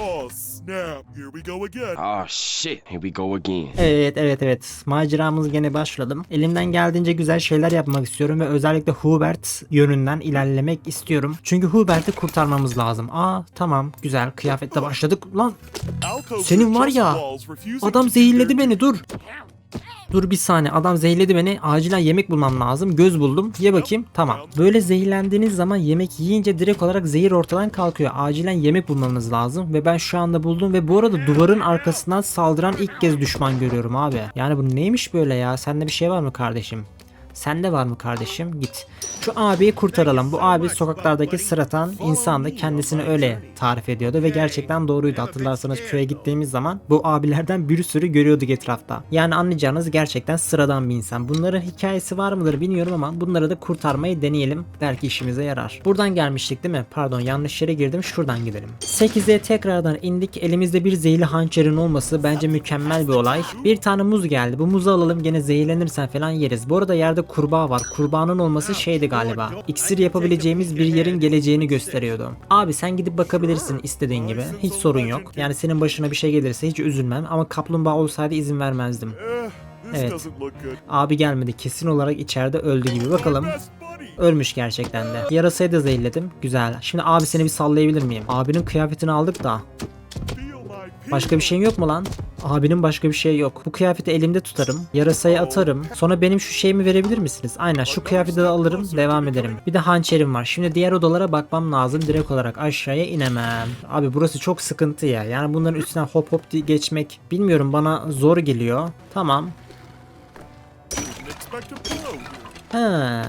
Oh snap! Here we go again. Oh shit, here we go again. Evet evet evet maceramız gene başladım. Elimden geldiğince güzel şeyler yapmak istiyorum ve özellikle Hubert yönünden ilerlemek istiyorum. Çünkü Hubert'i kurtarmamız lazım. Aa tamam güzel kıyafetle başladık. Lan Senin var ya, adam zehirledi beni dur. Dur bir saniye adam zehirledi beni. Acilen yemek bulmam lazım. Göz buldum. Ye bakayım. Tamam. Böyle zehirlendiğiniz zaman yemek yiyince direkt olarak zehir ortadan kalkıyor. Acilen yemek bulmanız lazım. Ve ben şu anda buldum ve bu arada duvarın arkasından saldıran ilk kez düşman görüyorum abi. Yani bu neymiş böyle ya? Sende bir şey var mı kardeşim Sende var mı kardeşim? Git. Şu abiyi kurtaralım. Bu abi sokaklardaki sıratan insandı. Kendisini öyle tarif ediyordu ve gerçekten doğruydu. Hatırlarsanız köye gittiğimiz zaman bu abilerden bir sürü görüyorduk etrafta. Yani anlayacağınız gerçekten sıradan bir insan. Bunların hikayesi var mıdır bilmiyorum ama bunları da kurtarmayı deneyelim. Belki işimize yarar. Buradan gelmiştik değil mi? Pardon yanlış yere girdim. Şuradan gidelim. 8'e tekrardan indik. Elimizde bir zehirli hançerin olması bence mükemmel bir olay. Bir tane muz geldi. Bu muzu alalım gene zehirlenirsen falan yeriz. Bu arada yerde kurbağa var. Kurbağanın olması şeydi galiba. İksir yapabileceğimiz bir yerin geleceğini gösteriyordu. Abi sen gidip bakabilirsin istediğin gibi. Hiç sorun yok. Yani senin başına bir şey gelirse hiç üzülmem ama kaplumbağa olsaydı izin vermezdim. Eh, Evet. Abi gelmedi. Kesin olarak içeride öldü gibi. Bakalım. Ölmüş gerçekten de. Yarasayı da zehirledim. Güzel. Şimdi abi seni bir sallayabilir miyim? Abinin kıyafetini aldık da. Başka bir şeyin yok mu lan? Abinin başka bir şey yok. Bu kıyafeti elimde tutarım. Yarasayı atarım. Sonra benim şu şeyimi verebilir misiniz? Aynen şu kıyafeti de alırım. Devam ederim. Bir de hançerim var. Şimdi diğer odalara bakmam lazım. Direkt olarak aşağıya inemem. Abi burası çok sıkıntı ya. Yani bunların üstünden hop hop geçmek bilmiyorum bana zor geliyor. Tamam. Ha,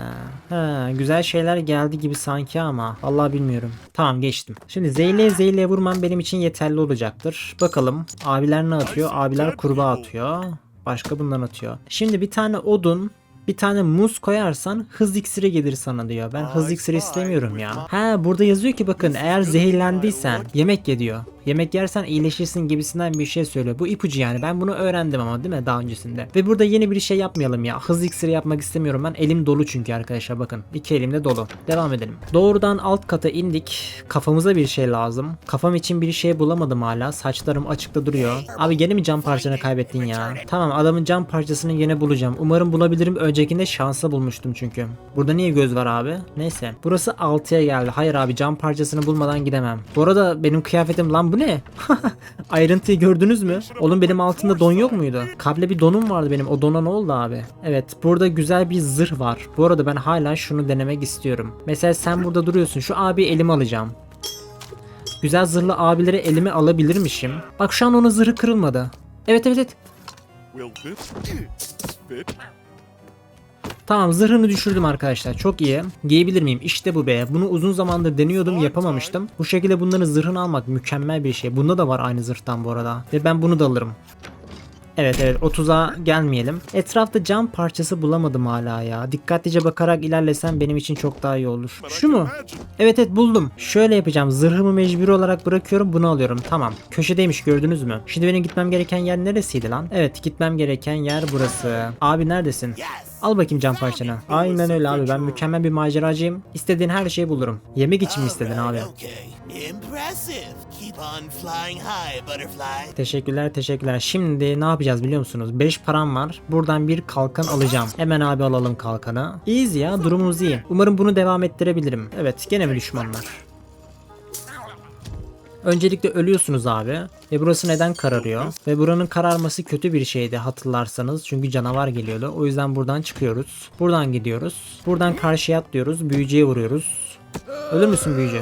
ha, güzel şeyler geldi gibi sanki ama Allah bilmiyorum. Tamam geçtim. Şimdi zeyle zeyle vurmam benim için yeterli olacaktır. Bakalım abiler ne atıyor? Abiler kurbağa atıyor. Başka bundan atıyor. Şimdi bir tane odun bir tane muz koyarsan hız iksiri gelir sana diyor. Ben hız iksiri istemiyorum ya. Ha burada yazıyor ki bakın eğer zehirlendiysen yemek ye diyor. Yemek yersen iyileşirsin gibisinden bir şey söylüyor. Bu ipucu yani. Ben bunu öğrendim ama değil mi daha öncesinde. Ve burada yeni bir şey yapmayalım ya. Hız iksiri yapmak istemiyorum ben. Elim dolu çünkü arkadaşlar bakın. İki elimde dolu. Devam edelim. Doğrudan alt kata indik. Kafamıza bir şey lazım. Kafam için bir şey bulamadım hala. Saçlarım açıkta duruyor. Abi gene mi cam parçanı kaybettin ya? Tamam adamın cam parçasını yine bulacağım. Umarım bulabilirim. Öncekinde şansa bulmuştum çünkü. Burada niye göz var abi? Neyse. Burası 6'ya geldi. Hayır abi cam parçasını bulmadan gidemem. Bu arada benim kıyafetim lan bu ne? Ayrıntıyı gördünüz mü? Oğlum benim altımda don yok muydu? Kable bir donum vardı benim. O dona ne oldu abi? Evet burada güzel bir zırh var. Bu arada ben hala şunu denemek istiyorum. Mesela sen burada duruyorsun. Şu abi elime alacağım. Güzel zırhlı abileri elime alabilirmişim. Bak şu an onun zırhı kırılmadı. Evet evet evet. Tamam zırhını düşürdüm arkadaşlar. Çok iyi. Giyebilir miyim? İşte bu be. Bunu uzun zamandır deniyordum yapamamıştım. Bu şekilde bunların zırhını almak mükemmel bir şey. Bunda da var aynı zırhtan bu arada. Ve ben bunu da alırım. Evet evet 30'a gelmeyelim. Etrafta cam parçası bulamadım hala ya. Dikkatlice bakarak ilerlesem benim için çok daha iyi olur. Şu mu? Evet evet buldum. Şöyle yapacağım. Zırhımı mecburi olarak bırakıyorum. Bunu alıyorum. Tamam. Köşedeymiş gördünüz mü? Şimdi benim gitmem gereken yer neresiydi lan? Evet gitmem gereken yer burası. Abi neredesin? Al bakayım cam parçanı. Aynen öyle abi. Ben mükemmel bir maceracıyım. İstediğin her şeyi bulurum. Yemek için mi istedin abi? Teşekkürler teşekkürler. Şimdi ne yapacağız biliyor musunuz? 5 param var. Buradan bir kalkan alacağım. Hemen abi alalım kalkanı. İyiyiz ya durumumuz iyi. Umarım bunu devam ettirebilirim. Evet gene mi düşmanlar? Öncelikle ölüyorsunuz abi. Ve burası neden kararıyor? Ve buranın kararması kötü bir şeydi hatırlarsanız. Çünkü canavar geliyordu. O yüzden buradan çıkıyoruz. Buradan gidiyoruz. Buradan karşıya atlıyoruz. Büyücüye vuruyoruz. Ölür müsün büyücü?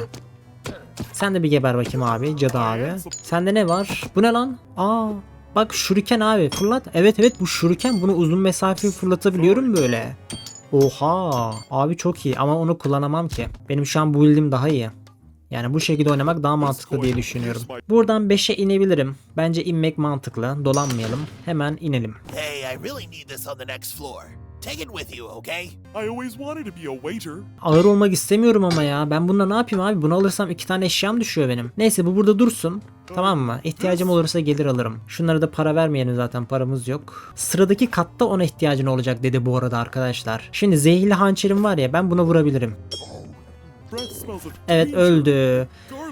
Sen de bir geber bakayım abi. Cadı abi. Sende ne var? Bu ne lan? Aa. Bak şuriken abi fırlat. Evet evet bu şuriken bunu uzun mesafe fırlatabiliyorum böyle. Oha. Abi çok iyi ama onu kullanamam ki. Benim şu an bu build'im daha iyi. Yani bu şekilde oynamak daha mantıklı diye düşünüyorum. Buradan 5'e inebilirim. Bence inmek mantıklı. Dolanmayalım. Hemen inelim. Hey, I really need this on the next floor. Take it with you, okay? I always wanted to be a waiter. Ağır olmak istemiyorum ama ya. Ben bununla ne yapayım abi? Bunu alırsam iki tane eşyam düşüyor benim. Neyse bu burada dursun. Tamam mı? İhtiyacım olursa gelir alırım. Şunlara da para vermeyelim zaten paramız yok. Sıradaki katta ona ihtiyacın olacak dedi bu arada arkadaşlar. Şimdi zehirli hançerim var ya ben buna vurabilirim. Evet öldü.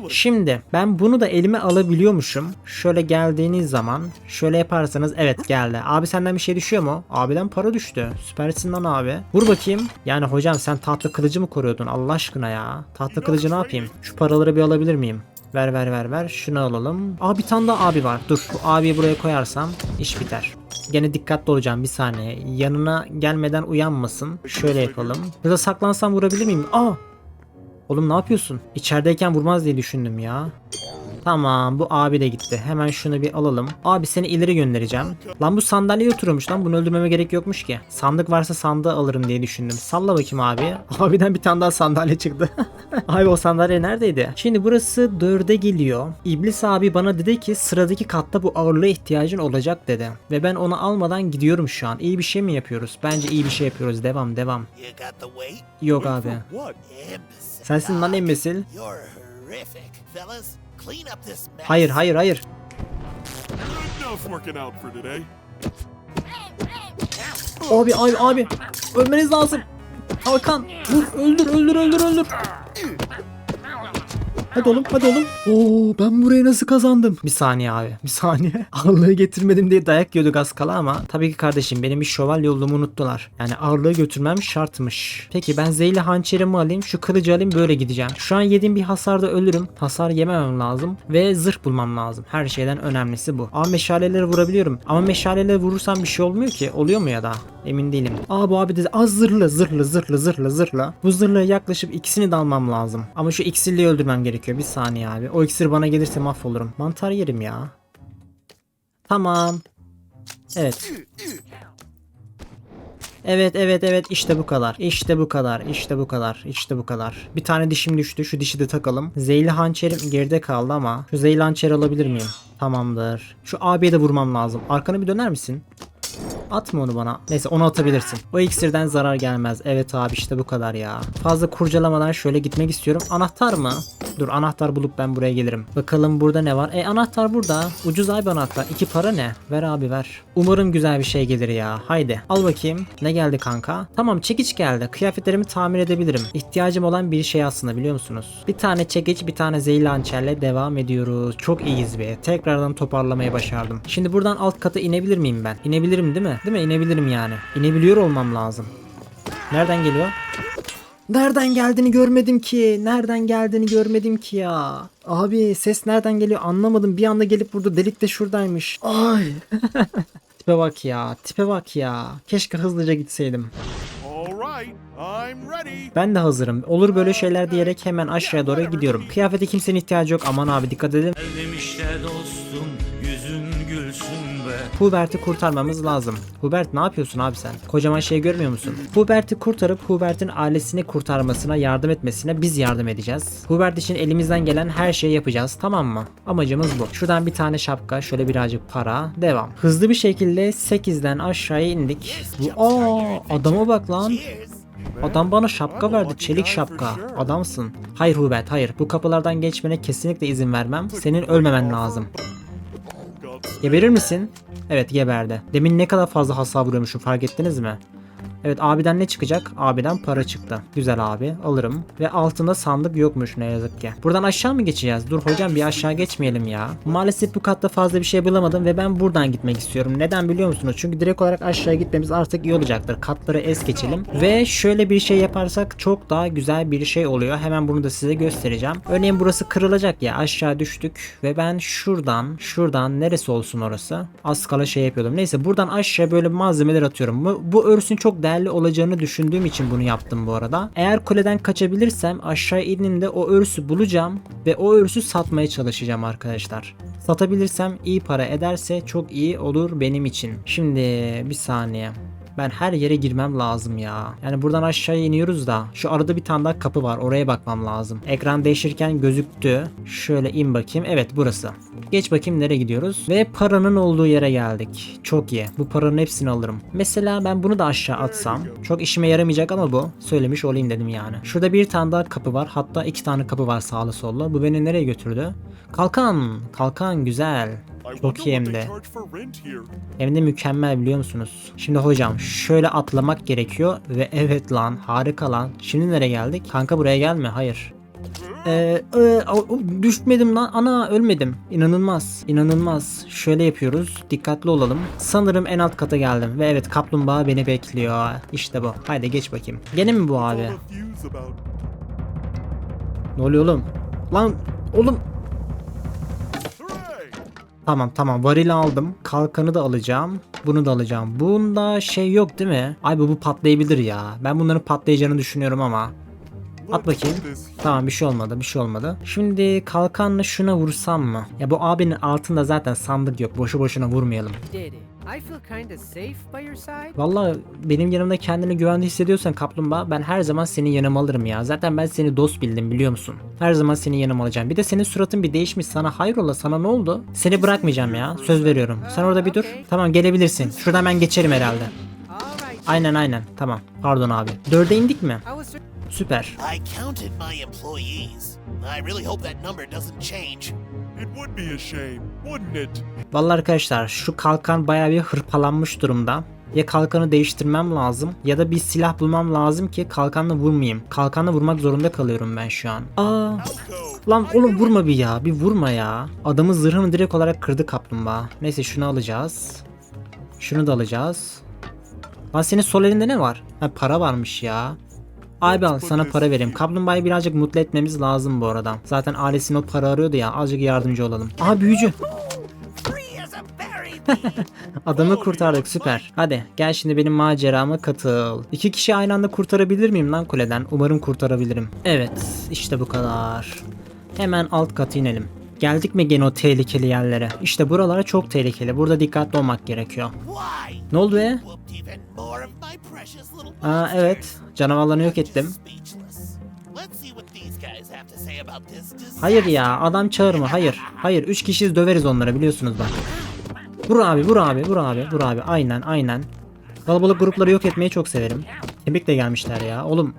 Şimdi ben bunu da elime alabiliyormuşum. Şöyle geldiğiniz zaman şöyle yaparsanız evet geldi. Abi senden bir şey düşüyor mu? Abiden para düştü. Süpersin lan abi. Vur bakayım. Yani hocam sen tahta kılıcı mı koruyordun Allah aşkına ya? Tahta kılıcı ne yapayım? Şu paraları bir alabilir miyim? Ver ver ver ver. Şunu alalım. Aa bir tane daha abi var. Dur bu abiyi buraya koyarsam iş biter. Gene dikkatli olacağım bir saniye. Yanına gelmeden uyanmasın. Şöyle yapalım. Burada saklansam vurabilir miyim? Aa Oğlum ne yapıyorsun? İçerideyken vurmaz diye düşündüm ya. Tamam bu abi de gitti. Hemen şunu bir alalım. Abi seni ileri göndereceğim. Lan bu sandalyeye oturuyormuş lan. Bunu öldürmeme gerek yokmuş ki. Sandık varsa sandığı alırım diye düşündüm. Salla bakayım abi. Abiden bir tane daha sandalye çıktı. abi o sandalye neredeydi? Şimdi burası 4'e geliyor. İblis abi bana dedi ki sıradaki katta bu ağırlığa ihtiyacın olacak dedi. Ve ben onu almadan gidiyorum şu an. İyi bir şey mi yapıyoruz? Bence iyi bir şey yapıyoruz. Devam devam. Yok abi. Sensin lan embesil. You're horrific. Fellas, clean up this mess. Hayır hayır hayır. Good enough working out for today. Abi abi abi ölmeniz lazım. Hakan vur öldür öldür öldür öldür. Hadi oğlum hadi oğlum. Oo ben burayı nasıl kazandım? Bir saniye abi bir saniye. Ağırlığı getirmedim diye dayak yiyorduk az kala ama tabii ki kardeşim benim bir şövalye olduğumu unuttular. Yani ağırlığı götürmem şartmış. Peki ben zehirli hançerimi alayım şu kılıcı alayım böyle gideceğim. Şu an yediğim bir hasarda ölürüm. Hasar yememem lazım ve zırh bulmam lazım. Her şeyden önemlisi bu. Ama meşaleleri vurabiliyorum. Ama meşaleleri vurursam bir şey olmuyor ki. Oluyor mu ya da? Emin değilim. Aa bu abi dedi az zırhlı zırhlı zırhlı zırhlı zırhlı. Bu zırhlı yaklaşıp ikisini de almam lazım. Ama şu iksirliği öldürmem gerekiyor. Bir saniye abi. O iksir bana gelirse mahvolurum. Mantar yerim ya. Tamam. Evet. Evet evet evet işte bu kadar. İşte bu kadar. İşte bu kadar. İşte bu kadar. Bir tane dişim düştü. Şu dişi de takalım. Zeyli hançerim geride kaldı ama şu zeyli hançer alabilir miyim? Tamamdır. Şu abiye de vurmam lazım. Arkanı bir döner misin? Atma onu bana. Neyse onu atabilirsin. O iksirden zarar gelmez. Evet abi işte bu kadar ya. Fazla kurcalamadan şöyle gitmek istiyorum. Anahtar mı? Dur anahtar bulup ben buraya gelirim. Bakalım burada ne var? E anahtar burada. Ucuz ay bir anahtar. İki para ne? Ver abi ver. Umarım güzel bir şey gelir ya. Haydi. Al bakayım. Ne geldi kanka? Tamam çekiç geldi. Kıyafetlerimi tamir edebilirim. İhtiyacım olan bir şey aslında biliyor musunuz? Bir tane çekiç bir tane zehirli hançerle devam ediyoruz. Çok iyiyiz be. Tekrardan toparlamayı başardım. Şimdi buradan alt kata inebilir miyim ben? İnebilirim değil mi? Değil mi? İnebilirim yani. İnebiliyor olmam lazım. Nereden geliyor? Nereden geldiğini görmedim ki. Nereden geldiğini görmedim ki ya. Abi ses nereden geliyor anlamadım. Bir anda gelip burada delik de şuradaymış. Ay. tipe bak ya. Tipe bak ya. Keşke hızlıca gitseydim. Ben de hazırım. Olur böyle şeyler diyerek hemen aşağıya doğru gidiyorum. Kıyafete kimsenin ihtiyacı yok. Aman abi dikkat edin. İşte dostum Hubert'i kurtarmamız lazım. Hubert ne yapıyorsun abi sen? Kocaman şey görmüyor musun? Hubert'i kurtarıp Hubert'in ailesini kurtarmasına yardım etmesine biz yardım edeceğiz. Hubert için elimizden gelen her şeyi yapacağız tamam mı? Amacımız bu. Şuradan bir tane şapka, şöyle birazcık para, devam. Hızlı bir şekilde 8'den aşağıya indik. Aa, adama bak lan. Adam bana şapka verdi. Çelik şapka. Adamsın. Hayır Hubert hayır. Bu kapılardan geçmene kesinlikle izin vermem. Senin ölmemen lazım. Geberir misin? Evet geberdi. Demin ne kadar fazla hasar vuruyormuşum fark ettiniz mi? Evet abiden ne çıkacak? Abiden para çıktı. Güzel abi alırım. Ve altında sandık yokmuş ne yazık ki. Buradan aşağı mı geçeceğiz? Dur hocam bir aşağı geçmeyelim ya. Maalesef bu katta fazla bir şey bulamadım ve ben buradan gitmek istiyorum. Neden biliyor musunuz? Çünkü direkt olarak aşağıya gitmemiz artık iyi olacaktır. Katları es geçelim. Ve şöyle bir şey yaparsak çok daha güzel bir şey oluyor. Hemen bunu da size göstereceğim. Örneğin burası kırılacak ya aşağı düştük ve ben şuradan şuradan neresi olsun orası? Az kala şey yapıyordum. Neyse buradan aşağı böyle malzemeler atıyorum. Bu, bu örsün çok değerli olacağını düşündüğüm için bunu yaptım bu arada. Eğer kuleden kaçabilirsem aşağı indiğimde o örsü bulacağım ve o örsü satmaya çalışacağım arkadaşlar. Satabilirsem iyi para ederse çok iyi olur benim için. Şimdi bir saniye. Ben her yere girmem lazım ya. Yani buradan aşağıya iniyoruz da şu arada bir tane daha kapı var. Oraya bakmam lazım. Ekran değişirken gözüktü. Şöyle in bakayım. Evet burası. Geç bakayım nereye gidiyoruz. Ve paranın olduğu yere geldik. Çok iyi. Bu paranın hepsini alırım. Mesela ben bunu da aşağı atsam. Çok işime yaramayacak ama bu. Söylemiş olayım dedim yani. Şurada bir tane daha kapı var. Hatta iki tane kapı var sağlı sollu. Bu beni nereye götürdü? Kalkan. Kalkan güzel. Çok iyi hem de. Hem de mükemmel biliyor musunuz? Şimdi hocam şöyle atlamak gerekiyor ve evet lan harika lan. Şimdi nereye geldik? Kanka buraya gelme hayır. Ee, e, düşmedim lan ana ölmedim. İnanılmaz inanılmaz. Şöyle yapıyoruz dikkatli olalım. Sanırım en alt kata geldim ve evet kaplumbağa beni bekliyor. İşte bu. Haydi geç bakayım. Gene mi bu abi? Ne oluyor oğlum? Lan oğlum! Tamam tamam varili aldım. Kalkanı da alacağım. Bunu da alacağım. Bunda şey yok değil mi? Ay bu bu patlayabilir ya. Ben bunların patlayacağını düşünüyorum ama. At bakayım. Tamam bir şey olmadı bir şey olmadı. Şimdi kalkanla şuna vursam mı? Ya bu abinin altında zaten sandık yok. Boşu boşuna vurmayalım. Vallahi benim yanımda kendini güvende hissediyorsan kaplumbağa ben her zaman senin yanıma alırım ya. Zaten ben seni dost bildim biliyor musun? Her zaman senin yanıma alacağım. Bir de senin suratın bir değişmiş sana hayrola sana ne oldu? Seni bırakmayacağım ya söz veriyorum. Sen orada bir dur. Tamam gelebilirsin. Şuradan ben geçerim herhalde. Aynen aynen tamam. Pardon abi. Dörde indik mi? Süper. I counted my employees. I really hope that number doesn't change. It would be a shame, wouldn't it? Vallahi arkadaşlar şu kalkan bayağı bir hırpalanmış durumda. Ya kalkanı değiştirmem lazım ya da bir silah bulmam lazım ki kalkanla vurmayayım. Kalkanla vurmak zorunda kalıyorum ben şu an. Aa, lan oğlum vurma bir ya. Bir vurma ya. Adamın zırhını direkt olarak kırdı kaplumbağa. Neyse şunu alacağız. Şunu da alacağız. Lan senin sol elinde ne var? Ha para varmış ya. Abi al sana para vereyim. Kaplumbağayı birazcık mutlu etmemiz lazım bu arada. Zaten ailesinin o para arıyordu ya. Azıcık yardımcı olalım. Aha büyücü. Adamı kurtardık süper. Hadi gel şimdi benim macerama katıl. İki kişi aynı anda kurtarabilir miyim lan kuleden? Umarım kurtarabilirim. Evet işte bu kadar. Hemen alt kata inelim. Geldik mi gene o tehlikeli yerlere? İşte buralara çok tehlikeli. Burada dikkatli olmak gerekiyor. Ne oldu be? Aa evet. Canavarlarını yok ettim. Hayır ya adam çağırma hayır. Hayır 3 kişiyiz döveriz onları biliyorsunuz bak. Vur abi vur abi vur abi vur abi aynen aynen. Kalabalık grupları yok etmeyi çok severim. Kemikle gelmişler ya oğlum.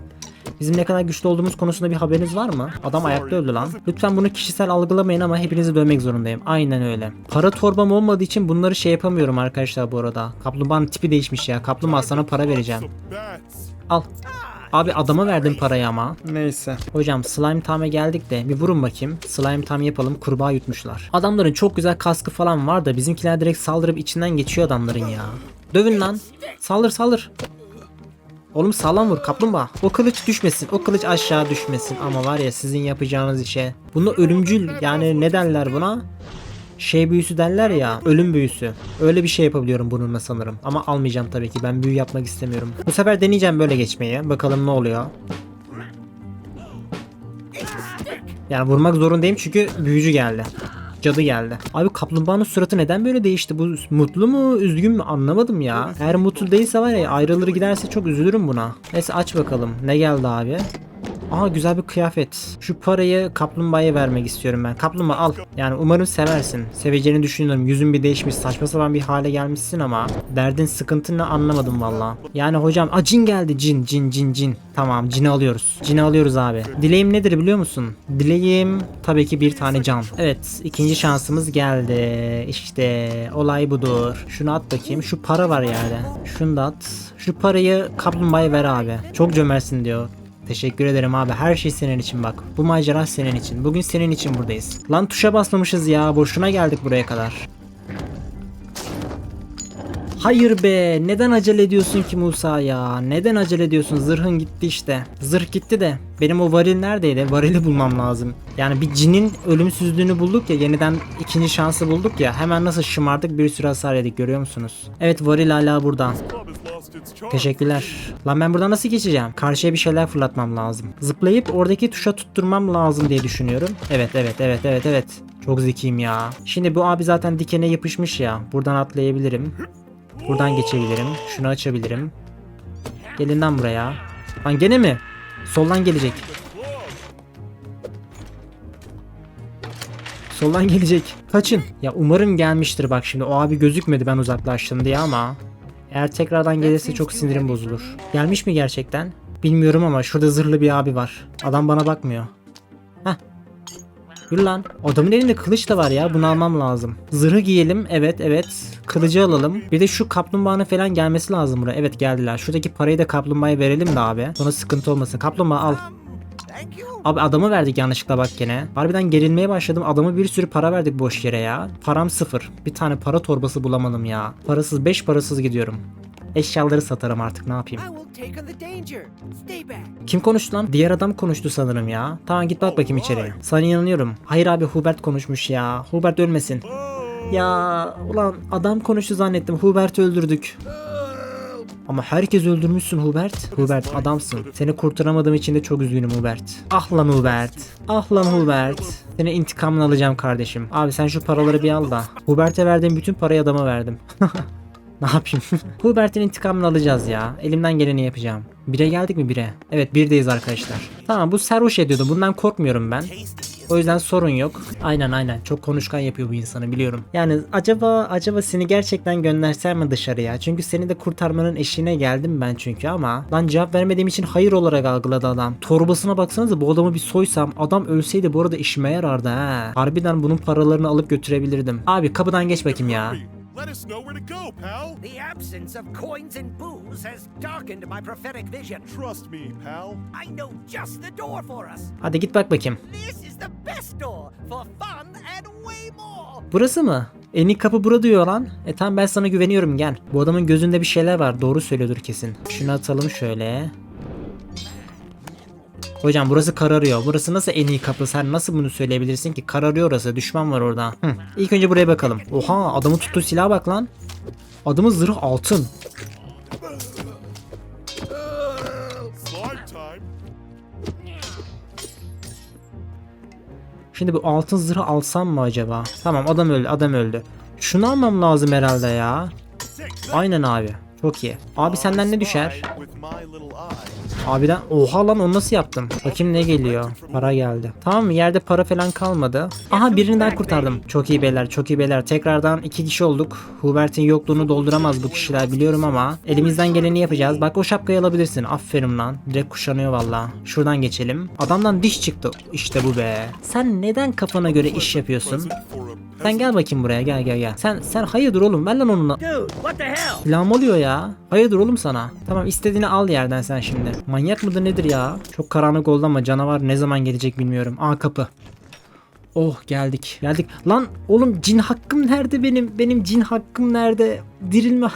Bizim ne kadar güçlü olduğumuz konusunda bir haberiniz var mı? Adam ayakta öldü lan. Lütfen bunu kişisel algılamayın ama hepinizi dövmek zorundayım. Aynen öyle. Para torbam olmadığı için bunları şey yapamıyorum arkadaşlar bu arada. Kaplumbağanın tipi değişmiş ya. Kaplumbağa sana para vereceğim. Al. Abi adama verdim parayı ama. Neyse. Hocam slime time'e geldik de bir vurun bakayım. Slime time yapalım. Kurbağa yutmuşlar. Adamların çok güzel kaskı falan var da bizimkiler direkt saldırıp içinden geçiyor adamların ya. Dövün lan. Saldır saldır. Oğlum sağlam vur kaplumbağa. O kılıç düşmesin. O kılıç aşağı düşmesin. Ama var ya sizin yapacağınız işe. Bunu ölümcül yani ne derler buna? Şey büyüsü derler ya ölüm büyüsü. Öyle bir şey yapabiliyorum bununla sanırım. Ama almayacağım tabii ki ben büyü yapmak istemiyorum. Bu sefer deneyeceğim böyle geçmeyi. Bakalım ne oluyor. Yani vurmak zorundayım çünkü büyücü geldi. Cadı geldi. Abi kaplumbağanın suratı neden böyle değişti? Bu mutlu mu üzgün mü anlamadım ya. Eğer mutlu değilse var ya ayrılır giderse çok üzülürüm buna. Neyse aç bakalım. Ne geldi abi? Aha güzel bir kıyafet. Şu parayı kaplumbağaya vermek istiyorum ben. Kaplumbağa al. Yani umarım seversin. Seveceğini düşünüyorum. Yüzün bir değişmiş. Saçma sapan bir hale gelmişsin ama derdin sıkıntın ne anlamadım valla. Yani hocam a cin geldi cin cin cin cin. Tamam cini alıyoruz. Cini alıyoruz abi. Dileğim nedir biliyor musun? Dileğim tabii ki bir tane can. Evet ikinci şansımız geldi. İşte olay budur. Şunu at bakayım. Şu para var yerde. Şunu da at. Şu parayı kaplumbağaya ver abi. Çok cömertsin diyor. Teşekkür ederim abi. Her şey senin için bak. Bu macera senin için. Bugün senin için buradayız. Lan tuşa basmamışız ya. Boşuna geldik buraya kadar. Hayır be. Neden acele ediyorsun ki Musa ya? Neden acele ediyorsun? Zırhın gitti işte. Zırh gitti de. Benim o varil neredeydi? Varili bulmam lazım. Yani bir cinin ölümsüzlüğünü bulduk ya. Yeniden ikinci şansı bulduk ya. Hemen nasıl şımardık bir sürü hasar yedik görüyor musunuz? Evet varil hala burada. Teşekkürler. Lan ben buradan nasıl geçeceğim? Karşıya bir şeyler fırlatmam lazım. Zıplayıp oradaki tuşa tutturmam lazım diye düşünüyorum. Evet evet evet evet evet. Çok zekiyim ya. Şimdi bu abi zaten dikene yapışmış ya. Buradan atlayabilirim. Buradan geçebilirim. Şunu açabilirim. Gelin lan buraya. Lan gene mi? Soldan gelecek. Soldan gelecek. Kaçın. Ya umarım gelmiştir bak şimdi. O abi gözükmedi ben uzaklaştım diye ama. Eğer tekrardan gelirse çok sinirim bozulur. Gelmiş mi gerçekten? Bilmiyorum ama şurada zırhlı bir abi var. Adam bana bakmıyor. Heh. Yürü lan. Adamın elinde kılıç da var ya. Bunu almam lazım. Zırhı giyelim. Evet evet. Kılıcı alalım. Bir de şu kaplumbağanın falan gelmesi lazım buraya. Evet geldiler. Şuradaki parayı da kaplumbağaya verelim de abi. Sonra sıkıntı olmasın. Kaplumbağa al. Abi adamı verdik yanlışlıkla bak gene. Harbiden gerilmeye başladım. Adamı bir sürü para verdik boş yere ya. Param sıfır. Bir tane para torbası bulamadım ya. Parasız 5 parasız gidiyorum. Eşyaları satarım artık ne yapayım. Kim konuştu lan? Diğer adam konuştu sanırım ya. Tamam git bak bakayım içeriye. Sana inanıyorum. Hayır abi Hubert konuşmuş ya. Hubert ölmesin. Ya ulan adam konuştu zannettim. Hubert'i öldürdük. Ama herkes öldürmüşsün Hubert. Hubert adamsın. Seni kurtaramadığım için de çok üzgünüm Hubert. Ah lan Hubert. Ah lan Hubert. Seni intikamını alacağım kardeşim. Abi sen şu paraları bir al da. Hubert'e verdiğim bütün parayı adama verdim. Ne yapayım? Hubert'in intikamını alacağız ya. Elimden geleni yapacağım. Bire geldik mi bire? Evet birdeyiz arkadaşlar. Tamam bu sarhoş ediyordu. Bundan korkmuyorum ben. O yüzden sorun yok. Aynen aynen. Çok konuşkan yapıyor bu insanı biliyorum. Yani acaba acaba seni gerçekten göndersem mi dışarıya? Çünkü seni de kurtarmanın eşiğine geldim ben çünkü ama lan cevap vermediğim için hayır olarak algıladı adam. Torbasına baksanıza bu adamı bir soysam adam ölseydi bu arada işime yarardı ha. Harbiden bunun paralarını alıp götürebilirdim. Abi kapıdan geç bakayım ya. Let us know where to go, pal. The absence of coins and booze has darkened my prophetic vision. Trust me, pal. I know just the door for us. Hadi git bak bakayım. This is the best door for fun and way more. Burası mı? En iyi kapı bura diyor lan. E tamam ben sana güveniyorum gel. Bu adamın gözünde bir şeyler var. Doğru söylüyordur kesin. Şunu atalım şöyle. Hocam burası kararıyor. Burası nasıl en iyi kapı? Sen nasıl bunu söyleyebilirsin ki? Kararıyor orası. Düşman var orada. Hı. İlk önce buraya bakalım. Oha adamın tuttuğu silaha bak lan. Adamın zırhı altın. Şimdi bu altın zırhı alsam mı acaba? Tamam adam öldü adam öldü. Şunu almam lazım herhalde ya. Aynen abi. Çok iyi. Abi senden ne düşer? Abiden oha lan onu nasıl yaptım? Bakayım ne geliyor? Para geldi. Tamam mı? Yerde para falan kalmadı. Aha birini daha kurtardım. Çok iyi beyler çok iyi beyler. Tekrardan iki kişi olduk. Hubert'in yokluğunu dolduramaz bu kişiler biliyorum ama elimizden geleni yapacağız. Bak o şapkayı alabilirsin. Aferin lan. Direkt kuşanıyor valla. Şuradan geçelim. Adamdan diş çıktı. İşte bu be. Sen neden kafana göre iş yapıyorsun? Sen gel bakayım buraya gel gel gel. Sen sen hayırdır oğlum ver lan onunla. Silahım oluyor ya. Hayırdır oğlum sana. Tamam istediğini al yerden sen şimdi. Manyak mıdır nedir ya? Çok karanlık oldu ama canavar ne zaman gelecek bilmiyorum. Aa kapı. Oh geldik. Geldik. Lan oğlum cin hakkım nerede benim? Benim cin hakkım nerede? Dirilme.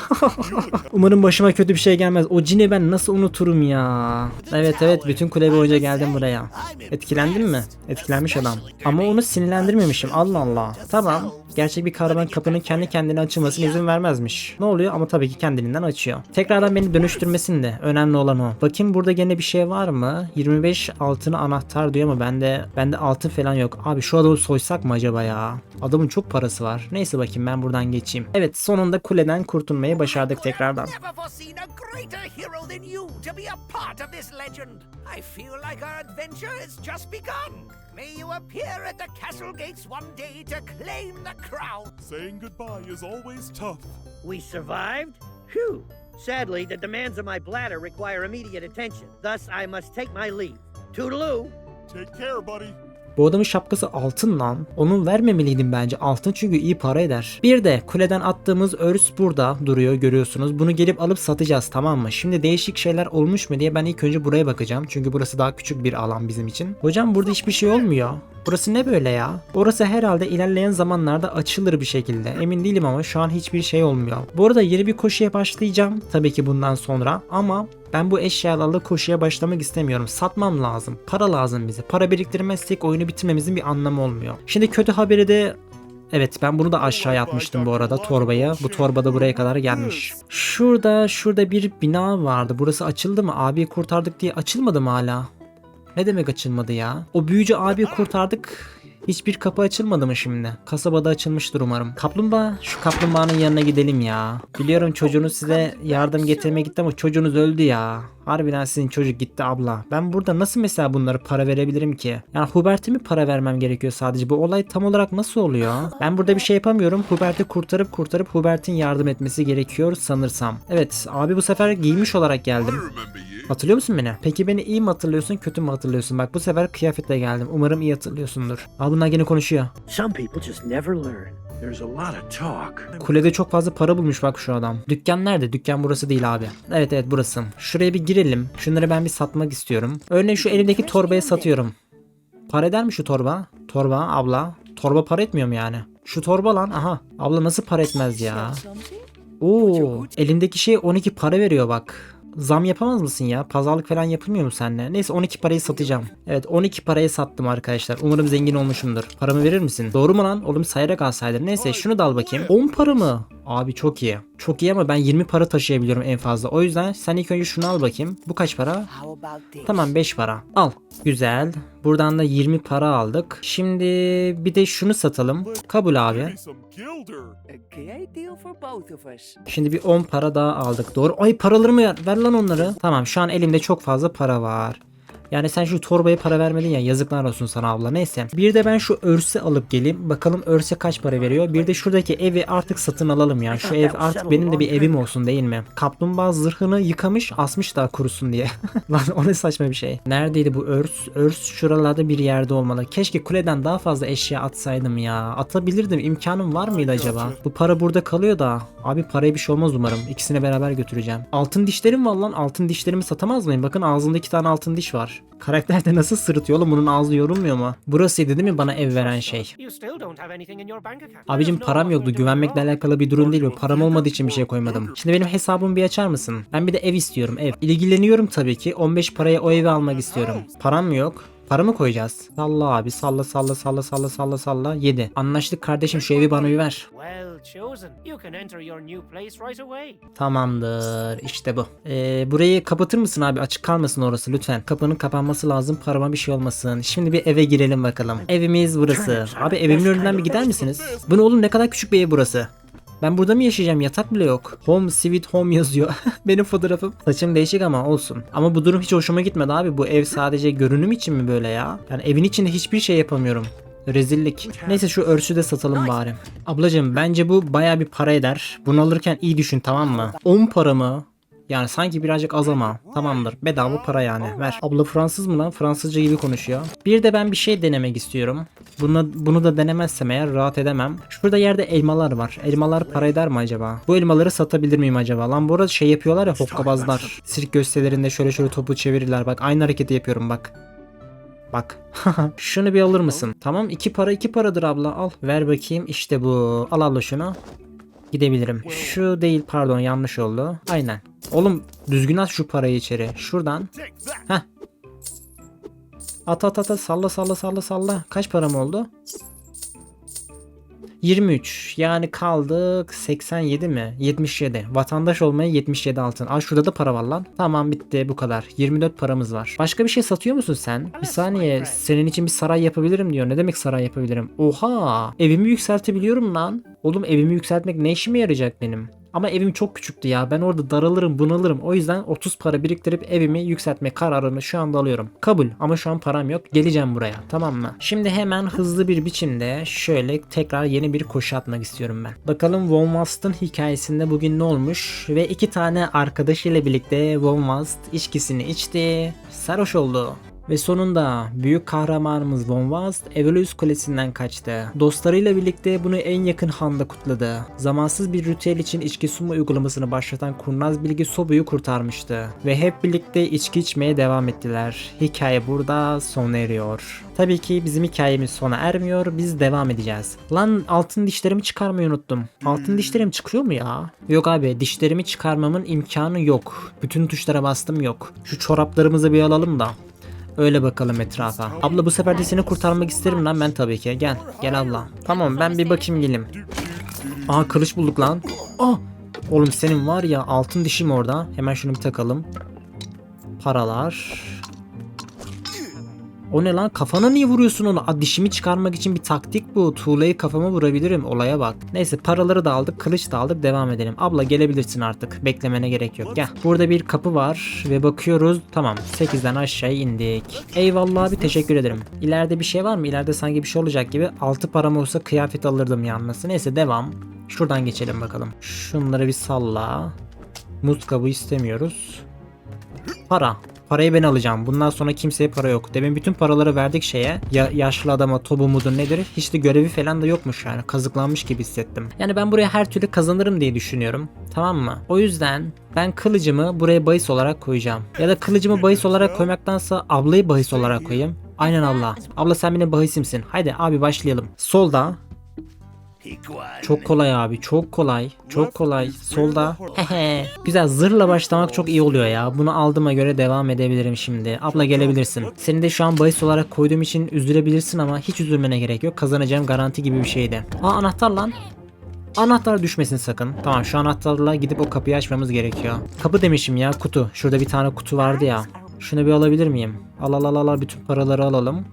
Umarım başıma kötü bir şey gelmez. O cini ben nasıl unuturum ya? Evet evet bütün kule boyunca geldim buraya. Etkilendin mi? Etkilenmiş adam. Ama onu sinirlendirmemişim. Allah Allah. Tamam. Gerçek bir kahraman kapının kendi kendine açılmasına izin vermezmiş. Ne oluyor? Ama tabii ki kendiliğinden açıyor. Tekrardan beni dönüştürmesin de. Önemli olan o. Bakayım burada gene bir şey var mı? 25 altın anahtar diyor ama bende bende altın falan yok. Abi şu adamı soysak mı acaba ya? Adamın çok parası var. Neyse bakayım ben buradan geçeyim. Evet sonunda kuleden kurtulmayı başardık tekrardan. Never foreseen a greater hero than you to be a part of this legend. I feel like our adventure has just begun. May you appear at the castle gates one day to claim the crown. saying goodbye is always tough. We survived? Phew! Sadly, the demands of my bladder require immediate attention. Thus, I must take my leave. Toodaloo! Take care, buddy. Bu adamın şapkası altın lan. Onu vermemeliydim bence. Altın çünkü iyi para eder. Bir de kuleden attığımız örs burada duruyor görüyorsunuz. Bunu gelip alıp satacağız tamam mı? Şimdi değişik şeyler olmuş mu diye ben ilk önce buraya bakacağım. Çünkü burası daha küçük bir alan bizim için. Hocam burada hiçbir şey olmuyor. Burası ne böyle ya? Orası herhalde ilerleyen zamanlarda açılır bir şekilde. Emin değilim ama şu an hiçbir şey olmuyor. Bu arada yeni bir koşuya başlayacağım. Tabii ki bundan sonra. Ama ben bu eşyalarla koşuya başlamak istemiyorum. Satmam lazım. Para lazım bize. Para biriktirmezsek oyunu bitirmemizin bir anlamı olmuyor. Şimdi kötü haberi de Evet ben bunu da aşağıya atmıştım bu arada torbayı. Bu torba da buraya kadar gelmiş. Şurada şurada bir bina vardı. Burası açıldı mı? Abi kurtardık diye açılmadı mı hala? Ne demek açılmadı ya? O büyücü abi kurtardık. Hiçbir kapı açılmadı mı şimdi? Kasabada açılmıştır umarım. Kaplumbağa, şu kaplumbağanın yanına gidelim ya. Biliyorum çocuğunuz size yardım getirmeye gitti ama çocuğunuz öldü ya. Harbiden sizin çocuk gitti abla. Ben burada nasıl mesela bunlara para verebilirim ki? Yani Hubert'e mi para vermem gerekiyor sadece? Bu olay tam olarak nasıl oluyor? Ben burada bir şey yapamıyorum. Hubert'i kurtarıp kurtarıp Hubert'in yardım etmesi gerekiyor sanırsam. Evet abi bu sefer giymiş olarak geldim. Hatırlıyor musun beni? Peki beni iyi mi hatırlıyorsun kötü mü hatırlıyorsun? Bak bu sefer kıyafetle geldim. Umarım iyi hatırlıyorsundur. Aa bunlar gene konuşuyor. Some people just never learn. Kulede çok fazla para bulmuş bak şu adam. Dükkan nerede? Dükkan burası değil abi. Evet evet burası. Şuraya bir girelim. Şunları ben bir satmak istiyorum. Örneğin şu elimdeki torbayı satıyorum. Para eder mi şu torba? Torba abla. Torba para etmiyor mu yani? Şu torba lan aha. Abla nasıl para etmez ya? Oo, elimdeki şey 12 para veriyor bak. Zam yapamaz mısın ya? Pazarlık falan yapılmıyor mu seninle? Neyse 12 parayı satacağım. Evet 12 paraya sattım arkadaşlar. Umarım zengin olmuşumdur. Paramı verir misin? Doğru mu lan? Oğlum sayarak alsaydın. Neyse şunu da al bakayım. 10 para mı? Abi çok iyi. Çok iyi ama ben 20 para taşıyabiliyorum en fazla. O yüzden sen ilk önce şunu al bakayım. Bu kaç para? Tamam 5 para. Al. Güzel. Buradan da 20 para aldık. Şimdi bir de şunu satalım. Kabul abi. Şimdi bir 10 para daha aldık. Doğru. Ay paralarımı ver, ver lan onları. Tamam şu an elimde çok fazla para var. Yani sen şu torbaya para vermedin ya yazıklar olsun sana abla neyse. Bir de ben şu örse alıp geleyim. Bakalım örse kaç para veriyor. Bir de şuradaki evi artık satın alalım ya. Şu ev artık benim de bir evim olsun değil mi? Kaplumbağa zırhını yıkamış asmış daha kurusun diye. Lan o ne saçma bir şey. Neredeydi bu örs? Örs şuralarda bir yerde olmalı. Keşke kuleden daha fazla eşya atsaydım ya. Atabilirdim. İmkanım var mıydı acaba? Bu para burada kalıyor da. Abi paraya bir şey olmaz umarım. İkisini beraber götüreceğim. Altın dişlerim var lan. Altın dişlerimi satamaz mıyım? Bakın ağzında iki tane altın diş var. Karakter de nasıl sırıtıyor oğlum bunun ağzı yorulmuyor mu? Burasıydı değil mi bana ev veren şey? Abicim param yoktu. Güvenmekle alakalı bir durum değil bu. Param olmadığı için bir şey koymadım. Şimdi benim hesabımı bir açar mısın? Ben bir de ev istiyorum ev. İlgileniyorum tabii ki. 15 paraya o evi almak istiyorum. Param yok? Para mı koyacağız? Salla abi salla salla salla salla salla salla 7. Anlaştık kardeşim şu evi bana bir ver. Tamamdır işte bu. Ee, burayı kapatır mısın abi açık kalmasın orası lütfen. Kapının kapanması lazım parama bir şey olmasın. Şimdi bir eve girelim bakalım. Evimiz burası. Abi evimin önünden bir gider misiniz? Bu ne oğlum ne kadar küçük bir ev burası. Ben burada mı yaşayacağım? Yatak bile yok. Home sweet home yazıyor. Benim fotoğrafım. Saçım değişik ama olsun. Ama bu durum hiç hoşuma gitmedi abi. Bu ev sadece görünüm için mi böyle ya? Yani evin içinde hiçbir şey yapamıyorum. Rezillik. Neyse şu örsü de satalım bari. Ablacım bence bu baya bir para eder. Bunu alırken iyi düşün tamam mı? 10 para mı? Yani sanki birazcık az ama. Tamamdır. Bedava para yani. Ver. Abla Fransız mı lan? Fransızca gibi konuşuyor. Bir de ben bir şey denemek istiyorum. Bunu, bunu da denemezsem eğer rahat edemem. Şurada yerde elmalar var. Elmalar para eder mi acaba? Bu elmaları satabilir miyim acaba? Lan bu arada şey yapıyorlar ya hokkabazlar. Sirk gösterilerinde şöyle şöyle topu çevirirler. Bak aynı hareketi yapıyorum bak. Bak. şunu bir alır mısın? Tamam iki para iki paradır abla al. Ver bakayım işte bu. Al abla şunu. Gidebilirim. Şu değil pardon yanlış oldu. Aynen. Oğlum düzgün at şu parayı içeri. Şuradan. At at at at salla salla salla salla. Kaç param oldu? 23. Yani kaldık 87 mi? 77. Vatandaş olmaya 77 altın. Aa şurada da para var lan. Tamam bitti bu kadar. 24 paramız var. Başka bir şey satıyor musun sen? Bir saniye. Senin için bir saray yapabilirim diyor. Ne demek saray yapabilirim? Oha! Evimi yükseltebiliyorum lan. Oğlum evimi yükseltmek ne işime yarayacak benim? Ama evim çok küçüktü ya. Ben orada daralırım, bunalırım. O yüzden 30 para biriktirip evimi yükseltme kararını şu anda alıyorum. Kabul ama şu an param yok. Geleceğim buraya. Tamam mı? Şimdi hemen hızlı bir biçimde şöyle tekrar yeni bir koşu atmak istiyorum ben. Bakalım Von Wast'ın hikayesinde bugün ne olmuş? Ve iki tane arkadaşıyla birlikte Von Wast içkisini içti. Sarhoş oldu. Ve sonunda büyük kahramanımız Von Wast Evolus Kulesi'nden kaçtı. Dostlarıyla birlikte bunu en yakın handa kutladı. Zamansız bir ritüel için içki sunma uygulamasını başlatan kurnaz bilgi Sobu'yu kurtarmıştı. Ve hep birlikte içki içmeye devam ettiler. Hikaye burada sona eriyor. Tabii ki bizim hikayemiz sona ermiyor. Biz devam edeceğiz. Lan altın dişlerimi çıkarmayı unuttum. Altın dişlerim çıkıyor mu ya? Yok abi dişlerimi çıkarmamın imkanı yok. Bütün tuşlara bastım yok. Şu çoraplarımızı bir alalım da. Öyle bakalım etrafa. Abla bu sefer de seni kurtarmak isterim lan ben tabii ki. Gel. Gel abla. Tamam ben bir bakayım gelim. Aha kılıç bulduk lan. Ah! Oğlum senin var ya altın dişim orada. Hemen şunu bir takalım. Paralar. O ne lan? Kafana niye vuruyorsun onu? Aa, dişimi çıkarmak için bir taktik bu. Tuğlayı kafama vurabilirim. Olaya bak. Neyse paraları da aldık. Kılıç da aldık. Devam edelim. Abla gelebilirsin artık. Beklemene gerek yok. Gel. Burada bir kapı var. Ve bakıyoruz. Tamam. 8'den aşağı indik. Eyvallah abi. Teşekkür ederim. İleride bir şey var mı? İleride sanki bir şey olacak gibi. 6 param olsa kıyafet alırdım yalnız. Neyse devam. Şuradan geçelim bakalım. Şunları bir salla. Muz kabuğu istemiyoruz. Para. Parayı ben alacağım. Bundan sonra kimseye para yok. Demin bütün paraları verdik şeye. Ya yaşlı adama tobu mudur nedir? Hiç de görevi falan da yokmuş yani. Kazıklanmış gibi hissettim. Yani ben buraya her türlü kazanırım diye düşünüyorum. Tamam mı? O yüzden ben kılıcımı buraya bahis olarak koyacağım. Ya da kılıcımı bahis olarak koymaktansa ablayı bahis olarak koyayım. Aynen abla. Abla sen benim bahisimsin. Haydi abi başlayalım. Solda. Çok kolay abi çok kolay çok kolay solda hehe güzel zırhla başlamak çok iyi oluyor ya bunu aldığıma göre devam edebilirim şimdi abla gelebilirsin seni de şu an bahis olarak koyduğum için üzülebilirsin ama hiç üzülmene gerek yok kazanacağım garanti gibi bir şeydi aa anahtar lan Anahtar düşmesin sakın. Tamam şu anahtarla gidip o kapıyı açmamız gerekiyor. Kapı demişim ya kutu. Şurada bir tane kutu vardı ya. Şunu bir alabilir miyim? Al al al al, al bütün paraları alalım.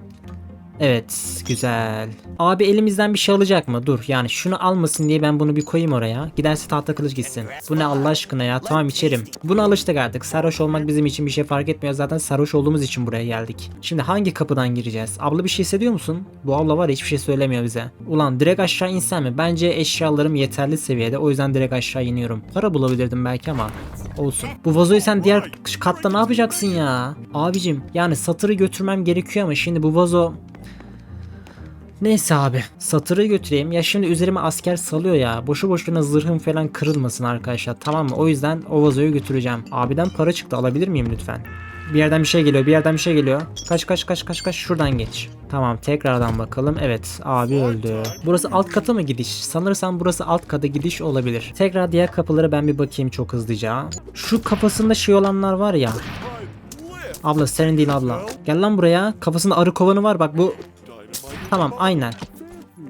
Evet güzel. Abi elimizden bir şey alacak mı? Dur yani şunu almasın diye ben bunu bir koyayım oraya. Giderse tahta kılıç gitsin. Bu ne Allah aşkına ya tamam içerim. Buna alıştık artık. Sarhoş olmak bizim için bir şey fark etmiyor. Zaten sarhoş olduğumuz için buraya geldik. Şimdi hangi kapıdan gireceğiz? Abla bir şey hissediyor musun? Bu abla var ya hiçbir şey söylemiyor bize. Ulan direkt aşağı insem mi? Bence eşyalarım yeterli seviyede. O yüzden direkt aşağı iniyorum. Para bulabilirdim belki ama olsun. Bu vazoyu sen diğer katta ne yapacaksın ya? Abicim yani satırı götürmem gerekiyor ama şimdi bu vazo Neyse abi satırı götüreyim. Ya şimdi üzerime asker salıyor ya. Boşu boşuna zırhım falan kırılmasın arkadaşlar tamam mı? O yüzden o vazoyu götüreceğim. Abiden para çıktı alabilir miyim lütfen? Bir yerden bir şey geliyor bir yerden bir şey geliyor. Kaç kaç kaç kaç kaç şuradan geç. Tamam tekrardan bakalım. Evet abi öldü. Burası alt kata mı gidiş? Sanırsam burası alt kata gidiş olabilir. Tekrar diğer kapılara ben bir bakayım çok hızlıca. Şu kafasında şey olanlar var ya. Abla senin değil abla. Gel lan buraya. Kafasında arı kovanı var bak bu. Tamam aynen.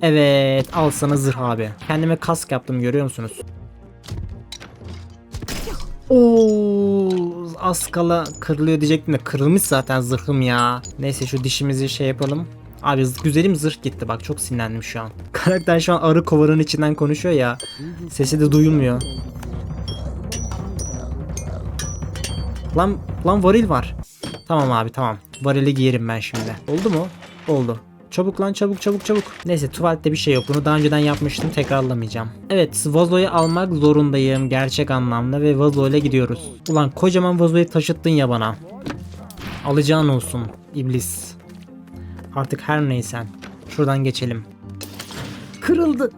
Evet al sana zırh abi. Kendime kask yaptım görüyor musunuz? Oo, az kala kırılıyor diyecektim de kırılmış zaten zırhım ya. Neyse şu dişimizi şey yapalım. Abi güzelim zırh gitti bak çok sinirlendim şu an. Karakter şu an arı kovanın içinden konuşuyor ya. Sesi de duyulmuyor. Lan lan varil var. Tamam abi tamam. Varili giyerim ben şimdi. Oldu mu? Oldu. Çabuk lan çabuk çabuk çabuk. Neyse tuvalette bir şey yok. Bunu daha önceden yapmıştım tekrarlamayacağım. Evet vazoyu almak zorundayım gerçek anlamda ve vazoyla gidiyoruz. Ulan kocaman vazoyu taşıttın ya bana. Alacağın olsun iblis. Artık her neysen. Şuradan geçelim. Kırıldı.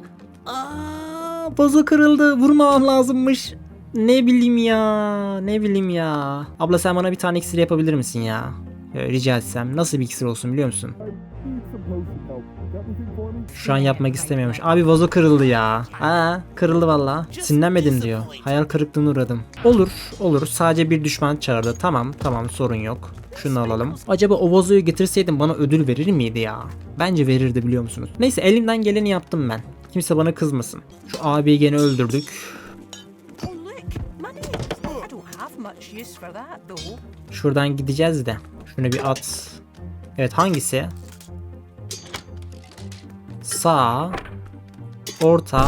Aa, vazo kırıldı. Vurmamam lazımmış. Ne bileyim ya. Ne bileyim ya. Abla sen bana bir tane iksir yapabilir misin ya? Rica etsem. Nasıl bir iksir olsun biliyor musun? Şu an yapmak istemiyormuş. Abi vazo kırıldı ya. Ha kırıldı valla. Sinirlenmedim diyor. Hayal kırıklığına uğradım. Olur olur. Sadece bir düşman çağırdı. Tamam tamam sorun yok. Şunu alalım. Acaba o vazoyu getirseydim bana ödül verir miydi ya? Bence verirdi biliyor musunuz? Neyse elimden geleni yaptım ben. Kimse bana kızmasın. Şu abiyi gene öldürdük. Şuradan gideceğiz de. Şunu bir at. Evet hangisi? Sağ. Orta.